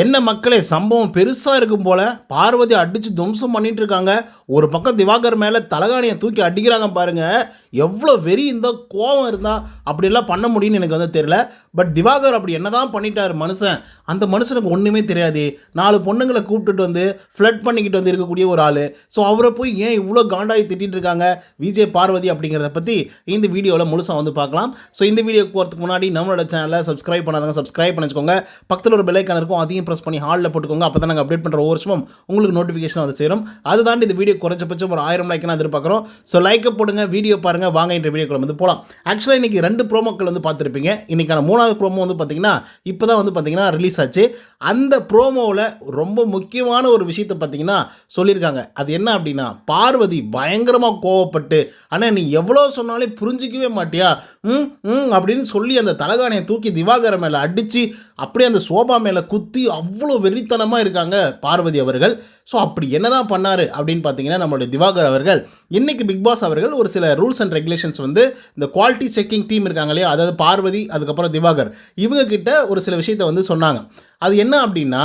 என்ன மக்களே சம்பவம் பெருசாக இருக்கும் போல பார்வதி அடித்து தும்சம் பண்ணிட்டு இருக்காங்க. ஒரு பக்கம் திவாகர் மேலே தலகாணியை தூக்கி அடிக்கிறாங்க பாருங்கள் எவ்வளோ வெறி இருந்தால் கோபம் இருந்தால் அப்படிலாம் பண்ண முடியும்னு எனக்கு வந்து தெரியல. பட் திவாகர் அப்படி என்னதான் பண்ணிட்டாரு மனுஷன். அந்த மனுஷனுக்கு ஒன்றுமே தெரியாது. நாலு பொண்ணுங்களை கூப்பிட்டுட்டு வந்து ஃப்ளட் பண்ணிக்கிட்டு வந்து இருக்கக்கூடிய ஒரு ஆள். ஸோ அவரை போய் ஏன் இவ்வளோ காண்டாகி திட்டிகிட்டு இருக்காங்க? விஜய் பார்வதி அப்படிங்கிறத பற்றி இந்த வீடியோவில் முழுசாக வந்து பார்க்கலாம். ஸோ இந்த வீடியோ போகிறதுக்கு முன்னாடி நம்மளோட சேனலை சப்ஸ்கிரைப் பண்ணாதாங்க சப்ஸ்கிரைப் பண்ணி வச்சுக்கோங்க பக்கத்தில் ஒரு பெல்லைக்கான இருக்கும். அதையும் ப்ரெஸ் பண்ணி ஹாலில் போட்டுக்கோங்க. அப்போ தான் நாங்கள் அப்டேட் பண்ணுற ஒவ்வொரு வருஷமும் உங்களுக்கு நோட்டிஃபிகேஷன் வந்து சேரும். அது தாண்டி இந்த வீடியோ குறைஞ்சபட்சம் ஒரு ஆயிரம் லைக்னா நான் எதிர்பார்க்குறோம். ஸோ லைக்கை போடுங்க வீடியோ பாருங்கள் வாங்க என்ற வீடியோக்குள்ள வந்து போகலாம் ஆக்சுவலாக இன்றைக்கி ரெண்டு ப்ரோமோக்கள் வந்து பார்த்துருப்பீங்க. இன்றைக்கான மூணாவது ப்ரோமோ வந்து பார்த்தீங்கன்னா இப்போ தான் வந்து பார்த்தீங்கன்னா ரிலீஸ் ஆச்சு. அந்த ப்ரோமோவில் ரொம்ப முக்கியமான ஒரு விஷயத்தை பார்த்தீங்கன்னா சொல்லியிருக்காங்க. அது என்ன அப்படின்னா பார்வதி பயங்கரமாக கோவப்பட்டு ஆனால் நீ எவ்வளோ சொன்னாலும் புரிஞ்சிக்கவே மாட்டியா? ம் ம் அப்படின்னு சொல்லி அந்த தலகாணியை தூக்கி திவாகர மேலே அடித்து அப்படியே அந்த சோபா மேலே குத்தி அவ்வளோ வெறித்தனமாக இருக்காங்க பார்வதி அவர்கள். ஸோ அப்படி என்னதான் பண்ணார் அப்படின்னு பார்த்தீங்கன்னா நம்மளுடைய திவாகர் அவர்கள். இன்றைக்கி பிக் பாஸ் அவர்கள் ஒரு சில ரூல்ஸ் அண்ட் ரெகுலேஷன்ஸ் வந்து இந்த குவாலிட்டி செக்கிங் டீம் இருக்காங்க இல்லையா? அதாவது பார்வதி அதுக்கப்புறம் திவாகர். இவங்க கிட்ட ஒரு சில விஷயத்தை வந்து சொன்னாங்க. அது என்ன அப்படின்னா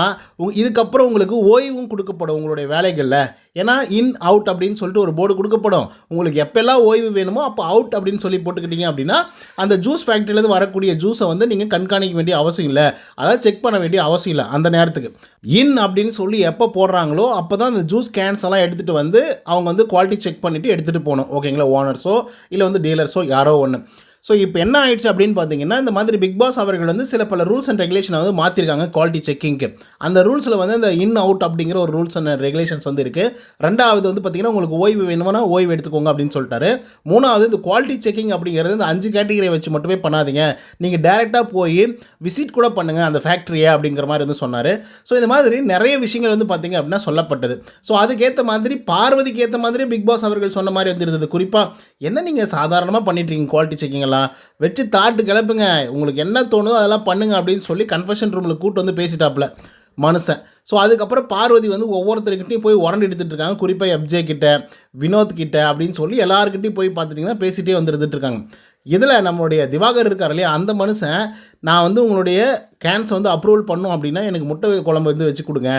இதுக்கப்புறம் உங்களுக்கு ஓய்வும் கொடுக்கப்படும் உங்களுடைய வேலைகளில். ஏன்னா இன் அவுட் அப்படின்னு சொல்லிட்டு ஒரு போர்டு கொடுக்கப்படும். உங்களுக்கு எப்போல்லாம் ஓய்வு வேணுமோ அப்போ அவுட் அப்படின்னு சொல்லி போட்டுக்கிட்டீங்க அப்படின்னா அந்த ஜூஸ் ஃபேக்ட்ரியிலேருந்து வரக்கூடிய ஜூஸை வந்து நீங்கள் கண்காணிக்க வேண்டிய அவசியம் இல்லை. அதாவது செக் பண்ண வேண்டிய அவசியம் இல்லை அந்த நேரத்துக்கு. இன் அப்படின்னு சொல்லி எப்போ போடுறாங்களோ அப்போ தான் அந்த ஜூஸ் கேன்ஸ் எல்லாம் எடுத்துகிட்டு வந்து அவங்க வந்து குவாலிட்டி செக் பண்ணிவிட்டு எடுத்துகிட்டு போகணும். ஓகேங்களா ஓனர்ஸோ இல்லை வந்து டீலர்ஸோ யாரோ ஒன்று ஸோ இப்போ என்ன ஆயிடுச்சு அப்படின்னு பார்த்தீங்கன்னா இந்த மாதிரி பிக் பாஸ் அவர்கள் வந்து சில பல ரூல்ஸ் அண்ட் ரெகுலேஷனை வந்து மாற்றிருக்காங்க குவாலிட்டி செக்கிங்க்கு அந்த ரூல்ஸில் வந்து இந்த இன் அவுட் அப்படிங்கிற ஒரு ரூல்ஸ் அண்ட் ரெகுலேஷன்ஸ் வந்து இருக்குது ரெண்டாவது வந்து பார்த்தீங்கன்னா உங்களுக்கு ஓய்வு வேணும்னா ஓய்வு எடுத்துக்கோங்க அப்படின்னு சொல்லிட்டாரு. மூணாவது இந்த குவாலிட்டி செக்கிங் அப்படிங்கிறது இந்த அஞ்சு கேட்டகரியை வச்சு மட்டுமே பண்ணாதீங்க. நீங்கள் டேரெக்டாக போய் விசிட் கூட பண்ணுங்கள் அந்த ஃபேக்ட்ரியை அப்படிங்கிற மாதிரி வந்து சொன்னார். ஸோ இந்த மாதிரி நிறைய விஷயங்கள் வந்து பார்த்தீங்க அப்படின்னா சொல்லப்பட்டது. ஸோ அதுக்கேற்ற மாதிரி பார்வதிக்கு ஏற்ற மாதிரி பிக் பாஸ் அவர்கள் சொன்ன மாதிரி வந்து இருந்தது. குறிப்பாக என்ன நீங்கள் சாதாரணமாக பண்ணிட்டு இருக்கீங்க குவாலிட்டி செக்கிங் எல்லாம்? வச்சு தாட்டு கிளப்புங்க. உங்களுக்கு என்ன தோணுதோ அதெல்லாம் பண்ணுங்க அப்படின்னு சொல்லி கன்ஃபெஷன் ரூமில் கூட்டு வந்து பேசிட்டாப்புல மனுஷன். ஸோ அதுக்கப்புறம் பார்வதி வந்து ஒவ்வொருத்தருக்கிட்டையும் போய் உரண்டு எடுத்துகிட்டு இருக்காங்க. குறிப்பாக எப்ஜே கிட்ட வினோத் கிட்ட அப்படின்னு சொல்லி எல்லாருக்கிட்டையும் போய் பார்த்துட்டிங்கன்னா பேசிகிட்டே வந்துருந்துட்டு இருக்காங்க. இதில் நம்மளுடைய திவாகர் இருக்கார் இல்லையா? அந்த மனுஷன் நான் வந்து உங்களுடைய கேன்ஸ் வந்து அப்ரூவல் பண்ணும் அப்படின்னா எனக்கு முட்டை குழம்பு வந்து வச்சு கொடுங்க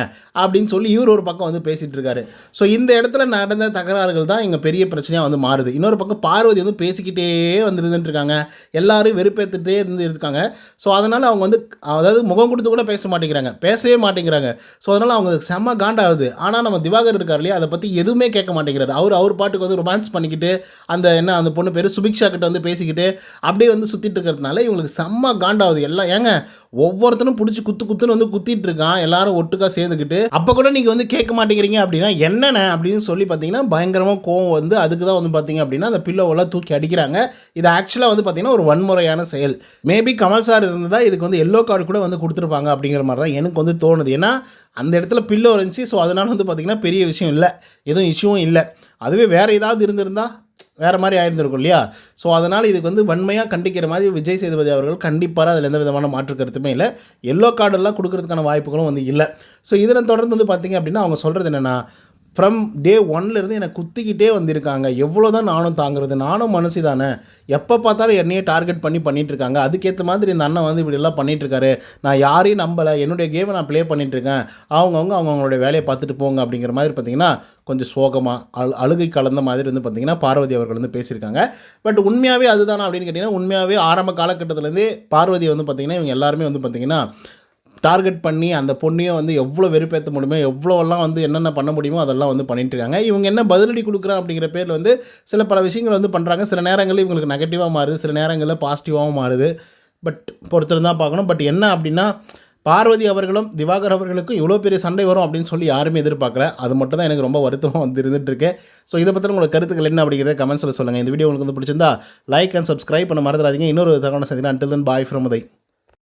அப்படின்னு சொல்லி இவர் ஒரு பக்கம் வந்து பேசிகிட்டு இருக்காரு. ஸோ இந்த இடத்துல நடந்த தகராறுகள் தான் இங்கே பெரிய பிரச்சனையாக வந்து மாறுது. இன்னொரு பக்கம் பார்வதி வந்து பேசிக்கிட்டே வந்துருந்துட்டு இருக்காங்க. எல்லாரும் வெறுப்பேற்றுட்டே இருந்து இருக்காங்க. ஸோ அதனால் அவங்க வந்து அதாவது முகம் கொடுத்து கூட பேச மாட்டேங்கிறாங்க. பேசவே மாட்டேங்கிறாங்க. ஸோ அதனால் அவங்க செம்ம காண்டாகுது. ஆனால் நம்ம திவாகர் இருக்கார் இல்லையா? அதை பற்றி எதுவுமே கேட்க மாட்டேங்கிறாரு. அவர் அவர் பாட்டுக்கு வந்து ரொமான்ஸ் பண்ணிக்கிட்டு அந்த என்ன அந்த பொண்ணு பேர் சுபிக்ஷா கிட்ட வந்து பேசிக்கிட்டு அப்படியே வந்து சுற்றிட்டு இருக்கிறதுனால இவங்களுக்கு செம்ம காண்டாகுது. எல்லாம் ஏங்க ஒவ்வொருத்தனும் பிடிச்சி குத்து குத்துன்னு வந்து குத்திட்டு இருக்கான் எல்லாரும் ஒட்டுக்கா சேர்ந்துக்கிட்டு அப்போ கூட நீங்கள் வந்து கேட்க மாட்டேங்கிறீங்க அப்படின்னா என்னென்ன அப்படின்னு சொல்லி பார்த்தீங்கன்னா பயங்கரமாக கோவம் வந்து அதுக்கு தான் வந்து பார்த்தீங்க அப்படின்னா அந்த பில்லோவெல்லாம் தூக்கி அடிக்கிறாங்க. இது ஆக்சுவலாக வந்து பார்த்தீங்கன்னா ஒரு வன்முறையான செயல். மேபி கமல் சார் இருந்தால் இதுக்கு வந்து எல்லோ கார்டு கூட வந்து கொடுத்துருப்பாங்க அப்படிங்கிற மாதிரி தான் எனக்கு வந்து தோணுது. ஏன்னா அந்த இடத்துல பில்லோ இருந்துச்சு ஸோ அதனால வந்து பார்த்தீங்கன்னா பெரிய விஷயம் இல்லை. எதுவும் இஷ்யூவும் இல்லை. அதுவே வேறு ஏதாவது இருந்திருந்தால் வேறு மாதிரி ஆயிருந்திருக்கும் இல்லையா? ஸோ அதனால் இதுக்கு வந்து வன்மையாக கண்டிக்கிற மாதிரி விஜய் சேதுபதி அவர்கள் கண்டிப்பாக அதில் எந்த விதமான மாற்று கருத்துமே இல்லை. எல்லோ கார்டெல்லாம் கொடுக்கறதுக்கான வாய்ப்புகளும் வந்து இல்லை. ஸோ இதனை தொடர்ந்து வந்து பார்த்தீங்க அப்படின்னா அவங்க சொல்கிறது என்னென்னா ஃப்ரம் டே ஒன்லேருந்து என்னை குத்திக்கிட்டே வந்திருக்காங்க. எவ்வளோ தான் நானும் தாங்குறது நானும் மனசு தானே. எப்போ பார்த்தாலும் என்னையே டார்கெட் பண்ணி பண்ணிகிட்ருக்காங்க இருக்காங்க. அதுக்கேற்ற மாதிரி இந்த அண்ணன் வந்து இப்படிலாம் பண்ணிகிட்ருக்காரு நான் யாரையும் நம்பலை. என்னுடைய கேமை நான் ப்ளே பண்ணிகிட்ருக்கேன் அவங்கவுங்க அவங்கவுங்களுடைய வேலையை பார்த்துட்டு போங்க அப்படிங்கிற மாதிரி பார்த்தீங்கன்னா கொஞ்சம் சோகமாக அழு அழுகை கலந்த மாதிரி வந்து பார்த்திங்கன்னா பார்வதி அவர்கள் வந்து பேசியிருக்காங்க. பட் உண்மையாகவே அதுதானா அப்படின்னு கேட்டிங்கன்னா உண்மையாகவே ஆரம்ப காலகட்டத்திலேருந்தே பார்வதி வந்து பார்த்திங்கன்னா இவங்க எல்லாருமே வந்து பார்த்திங்கன்னா டார்கெட் பண்ணி அந்த பொண்ணையும் வந்து எவ்வளோ வெறுப்பேற்ற முடியுமோ எவ்வளோலாம் வந்து என்னென்ன பண்ண முடியுமோ அதெல்லாம் வந்து பண்ணிட்டுருக்காங்க இவங்க என்ன பதிலடி கொடுக்குறா அப்படிங்கிற பேரில் வந்து சில பல விஷயங்கள் வந்து பண்ணுறாங்க சில நேரங்களில் இவங்களுக்கு நெகட்டிவாக மாறுது சில நேரங்களில் பாசிட்டிவாகவும் மாறுது. பட் பொறுத்தர் தான் பார்க்கணும். பட் என்ன அப்படின்னா பார்வதி அவர்களும் திவாகர் அவர்களுக்கும் இவ்வளோ பெரிய சண்டை வரும் அப்படின்னு சொல்லி யாருமே எதிர்பார்க்கல. அது மட்டும் தான் எனக்கு ரொம்ப வருத்தமாக வந்து இருந்துட்டுருக்கு ஸோ இதை பற்றி உங்களுக்கு கருத்துக்கள் என்ன அப்படிங்கிறத கமெண்ட்ஸில் சொல்லுங்கள் இந்த வீடியோ உங்களுக்கு வந்து பிடிச்சிருந்தா லைக் அண்ட் சப்ஸ்கிரைப் பண்ண மறந்துடாதீங்க. இன்னொரு தகவல் சந்தினா அண்டில் தன் பாய் ஃப்ரம் உதை